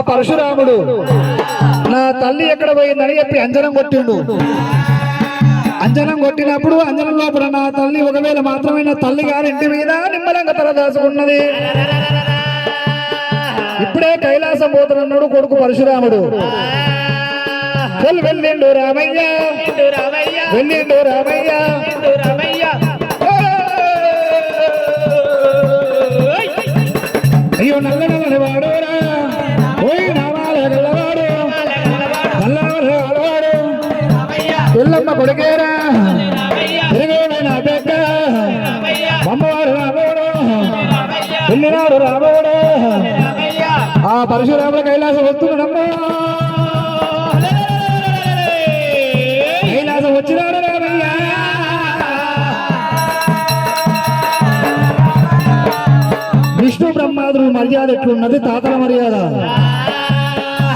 పరశురాముడు. నా తల్లి ఎక్కడ పోయిందని చెప్పి అంజనం కొట్టిండు. అంజనం కొట్టినప్పుడు అంజనం లోపల నా తల్లి ఒకవేళ మాత్రమే నా తల్లి గారి ఇంటి మీద నిమ్మలంగా తల దాచుకున్నది ఇప్పుడే కైలాసం పోతున్నాడు కొడుకు పరశురాముడు. వెళ్ళిండు రామయ్య. వెళ్ళిండు రామయ్య. కొడుకేరా. తిరిగేడు బిడ్డ అమ్మవారు రాబోడు. రాబోడు. ఆ పరశురాముల కైలాసం వస్తున్నాడమ్మా కైలాసం వచ్చినాడు రామయ్య విష్ణు బ్రహ్మాదులు మర్యాద ఎట్లున్నది తాతల మర్యాద?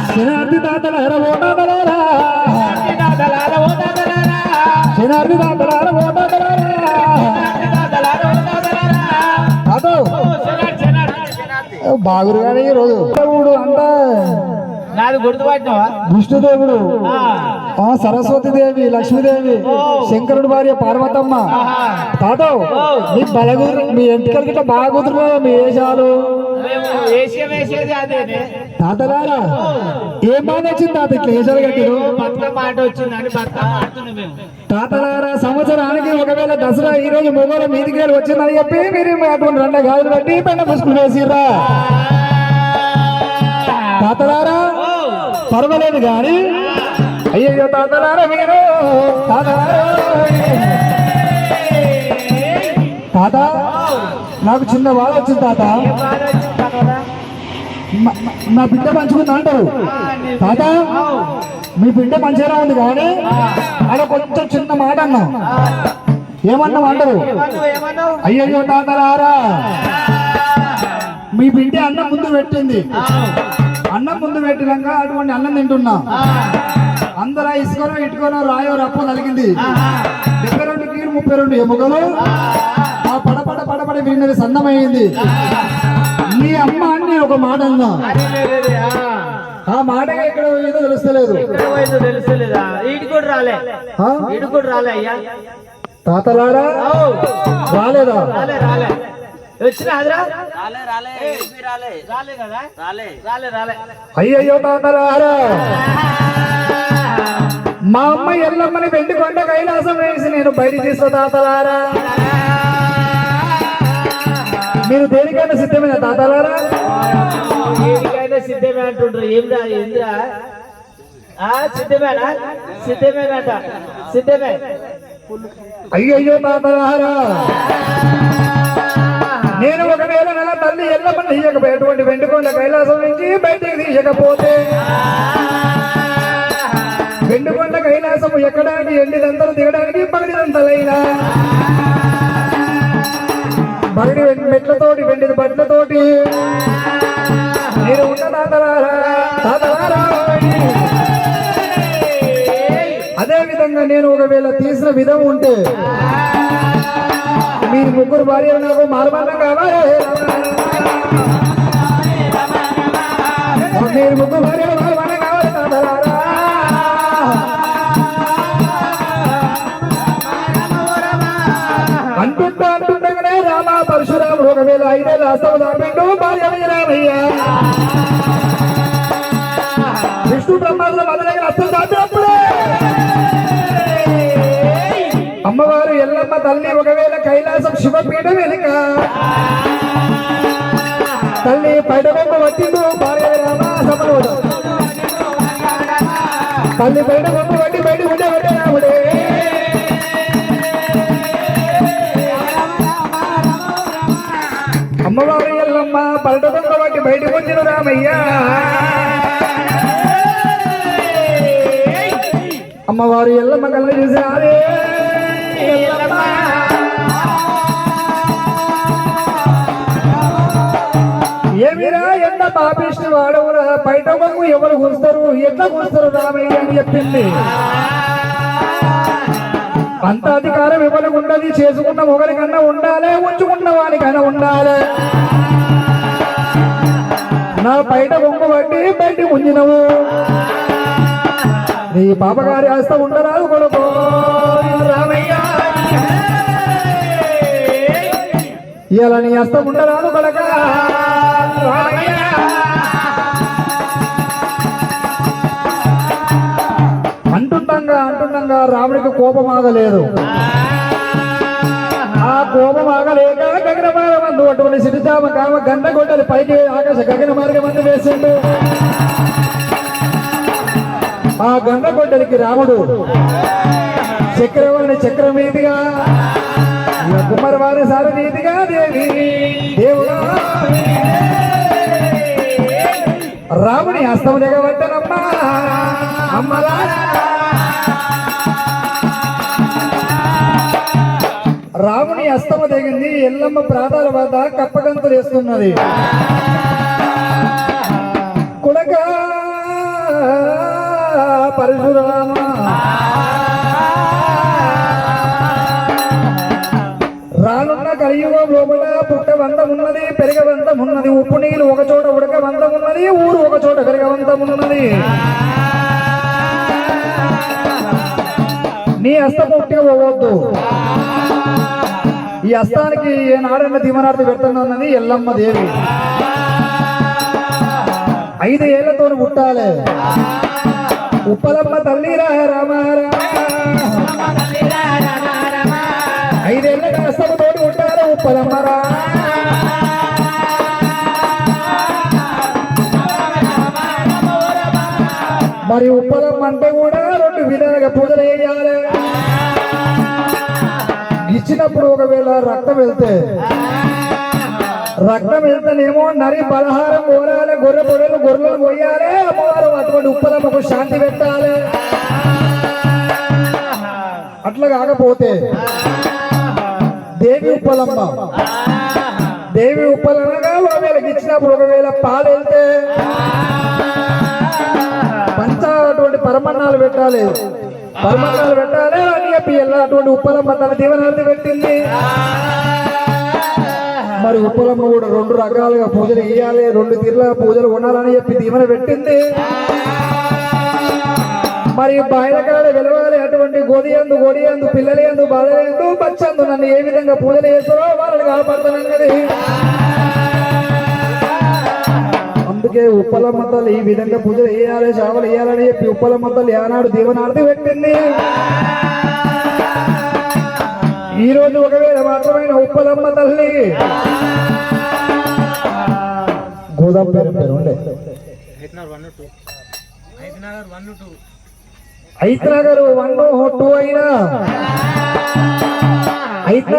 శనార్థి తాతల ఎరబోటాదలారా బాగురు కానీ ఈరోజు దేవుడు నాది గుర్తుపట్టినవా విష్ణుదేవుడు. ఆ. సరస్వతి దేవి లక్ష్మీదేవి శంకరుడు భార్య పార్వతమ్మ. తాతో మీ బలగురు మీ ఎంటికలు గిట్ట బాగా కుదురుతున్నాయి మీ వేషాలు తాతలారా ఏం బాధ వచ్చింది తాత ఇట్లా వేషాలు కట్టిరు? తాతలారా సంవత్సరానికి ఒకవేళ దసరా ఈ రోజు మొగోలు మీదికి వెళ్ళి వచ్చిందని చెప్పి మీరు అటువంటి రెండు గాజులు కట్టి పెండ పుష్పులు వేసిర్రా? తాతలారా పర్వాలేదు కానీ అయ్యయ్యో తాతలారా మీరు. తాతలారా. తాత నాకు చిన్న బాధ వచ్చింది తాత. నా బిడ్డ పంచుకుందా అంటారు? తాత మీ బిడ్డ మంచిగా ఉంది కానీ అలా కొంచెం చిన్న మాట అన్నా. ఏమన్నావు అంటారు? అయ్యో ఏమన్నావు అయ్యయ్యో తాతలారా. మీ బిడ్డ అన్నం ముందు పెట్టింది. అన్నం ముందు పెట్టినాక అటువంటి అన్నం తింటున్నా. అందరూ ఇసుకోనో ఇటుకనో రాయో రప్ప నలిగింది డెబ్బై రెండు కీరు ముప్పై రెండు ఎముకలు. ఆ పడపడ పడపడ విన్నది సన్నమైంది. నీ అమ్మ అని నేను ఒక మాట అన్నా ఆ. మాట ఎక్కడ పోయిందో తెలుస్తలేదు. ఎక్కడ కూడా రాలే కూడా రాలే అయ్యా తాతలారా? రాలేదా? రాలే రాలే అయ్యయ్యో తాతలారా. మా అమ్మ ఎల్లమ్మని వెండి కొండ కైలాసం వేసి నేను బయట తీస్తా తాతలారా. మీరు దేనికైనా సిద్ధమైన తాతలారా? ఏడికైనా సిద్ధమే అంటుండ్రు. ఏందా ఏందిరా? సిద్ధమేనా? సిద్ధమేనట. సిద్ధమే. అయ్యయ్యో తాతలారా. నేను ఒకవేళ నెల తల్లి ఎల్లమ్మని తీయకపోయేటువంటి వెండి కొండ కైలాసం నుంచి బయటికి తీయకపోతే వెండి కొండ కైలాసం ఎక్కడానికి ఎండిదంతలు దిగడానికి పగడిదంతలైనా బగడి మెట్లతోటి వెండి బట్లతోటి నేను ఉన్న తాతలారా అదే విధంగా నేను ఒకవేళ తీసిన విధం ఉంటే మీరు ముగ్గురు భార్య నాకు మారమన్నా కావాలి. మీరు ముగ్గురు భార్య కావాలి పరశురాముడు ఒకవేళ ఐదేళ్ళు అస్తమ దాపిండు భార్య రామయ్య. విష్ణు బ్రహ్మాదుల మన దగ్గర అస్తం దాపినప్పుడే అమ్మవారు ఎల్లమ్మ తల్లి ఒకవేళ కైలాసం శివపీఠం వెనుక తల్లి పైడబొమ్మ పట్టిండు భార్య రామ సభలో తల్లి పైడబొమ్మ వట్టి బయట వచ్చిన రామయ్య అమ్మవారు ఎల్లమ్మ కళ్ళ చూసారే ఏమిరా ఎంత పాపిష్టి వాడవురా? బయట బొమ్మ ఎవరు కూస్తారు ఎట్లా కూస్తారు రామయ్య అని చెప్పింది. అంత అధికారం ఎవరికి ఉండదు చేసుకున్న ఒకరికన్నా ఉండాలి ఉంచుకున్న వారికైనా ఉండాలి. నా బయట బొమ్మ బట్టి బయట ముంజినవు నీ పాపగారి హస్తం ఉండరాదు కొడుకు. ఇలా నీ హస్తం ఉండరాదు కొడక. అంటుండగా అంటుండగా రాముడికి కోపం ఆగలేదు. కోపం ఆగలేక గగన మార్గమందు అటువంటి సిరిజామ కామ గంట గొడ్డలి పైకి ఆకాశ గగన మార్గమందు వేసిండు. ఆ గంట గొడ్డలికి రాముడు చక్రవర్ణి చక్రం మీదిగా కుమారవారి వారి నీతిగా దేవి దేవుడా. రాముని హస్తం దిగబట్టనమ్మా అమ్మలా. రాముని అస్తమ దిగింది ఎల్లమ్మ ప్రాతాల వద్ద కప్పగంతులు వేస్తున్నది. కుడక పరశురామ. రానున్న కలియుగం లోపల పుట్ట బంధం ఉన్నది పెరగ ఉన్నది ఉప్పు నీళ్ళు ఒక చోట ఉడక బంధం ఉన్నది ఊరు ఒక చోట పెరగ ఉన్నది నీ అస్త పుట్టిగా పోవద్దు. ఈ హస్తానికి ఏనాడన్న దీవనార్థి పెడుతున్నది ఎల్లమ్మ దేవి. ఐదు ఏళ్ళతో పుట్టాలి. ఉప్పలమ్మ తల్లి రా రామ రామ. ఐదేళ్ళ హస్తముతో పుట్టాలి ఉప్పలమ్మరా మరి ఉప్పలమ్మ అంటే కూడా రెండు విధాలుగా పూజలు వేయాలి ఇచ్చినప్పుడు ఒకవేళ రక్తం వెళ్తే? రక్తం వెళ్తేనేమో నరి పలహారం కోరాలి గొర్రె పొడలు గొర్రెలు పోయాలి అమ్మవారు అటువంటి ఉప్పలమ్మకు శాంతి పెట్టాలి. అట్లా కాకపోతే దేవి ఉప్పలమ్మ దేవి ఉప్పలమ్మగా ఒకవేళకి ఇచ్చినప్పుడు ఒకవేళ పాలు వెళ్తే? పంచ అటువంటి పరమన్నాలు పెట్టాలి. పరమన్నాలు పెట్టాలి చెప్పి ఎలా అటువంటి ఉప్పలమ్మ తన దీవనార్థి పెట్టింది. మరి ఉప్పలమ్మ కూడా రెండు రకాలుగా పూజలు చేయాలి రెండు తీర్ల పూజలు ఉండాలని చెప్పి దీవెన పెట్టింది. మరి బాయిలకాడ వెలవాలి అటువంటి గోదియందు గోడియందు పిల్లలందు బాధలందు బచ్చందు నన్ను ఏ విధంగా పూజలు చేస్తారో వాళ్ళని కాపాడుతానన్నది అందుకే ఉప్పలమ్మ తల్లి ఈ విధంగా పూజలు వేయాలి సేవలు వేయాలని చెప్పి ఉప్పలమ్మ తల్లి ఆనాడు దీవనార్థి పెట్టింది. ఈ రోజు ఒకవేళ మాత్రమైన ఉప్పలమ్మ తల్లి గోదాం పేరు పేరు ఉండే ఐత్ వన్ టూ అయినా ఐత్